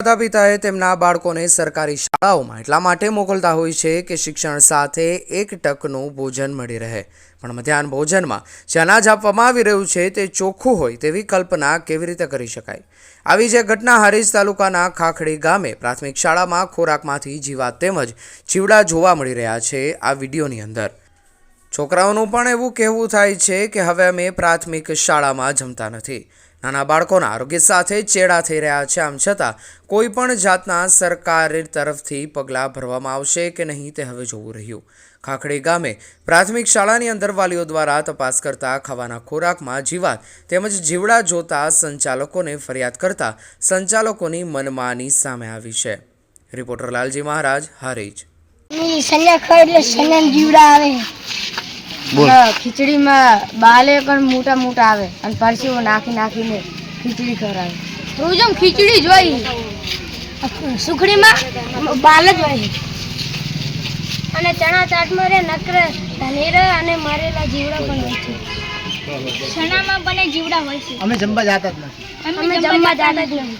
માતા પિતાએ તેમના બાળકોને સરકારી શાળાઓમાં એટલા માટે મોકલતા હોય છે કે શિક્ષણ સાથે એક ટકનું ભોજન મળી રહે. પણ મધ્યાહન ભોજનમાં જે અનાજ આપવામાં આવી રહ્યું છે તે ચોખ્ખું હોય તેવી કલ્પના કેવી રીતે કરી શકાય? આવી જે ઘટના હરીજ તાલુકાના ખાખડી ગામે પ્રાથમિક શાળામાં ખોરાકમાંથી જીવાત તેમજ જીવડા જોવા મળી રહ્યા છે આ વિડીયોની અંદર. છોકરાઓનું પણ એવું કહેવું થાય છે કે હવે અમે પ્રાથમિક શાળામાં જમતા નથી. નાના બાળકોના આરોગ્ય સાથે ચેડા થઈ રહ્યા છે. આમ છતાં, કોઈ પણ જાતના સરકાર તરફથી પગલાં ભરવામાં આવશે કે નહીં તે હવે જોવું રહ્યું. ખાખડી ગામે પ્રાથમિક શાળાની અંદર વાલીઓ દ્વારા તપાસ કરતા ખાવાના ખોરાકમાં જીવાત તેમજ જીવડા જોતા સંચાલકોને ફરિયાદ કરતા સંચાલકોની મનમાની સામે આવી છે. રિપોર્ટર લાલજી મહારાજ, હારીજ. એટલે જીવડા આવે. ખીચડીમાં બાલે પણ મોટા મોટા આવે અને પરસીઓ નાખી નાખીને ખીચડી ખવડાવે. રોજ આમ ખીચડી જ હોય. સુખડીમાં બાલ જ હોય. અને ચણા ચાટમાં રે નકરે ધનેરા અને મરેલા જીવડા પણ હોય છે. ચણામાં પણ જીવડા હોય છે. અમે જમવા જતા જ નથી. અમે જમવા જાતા જ નહીં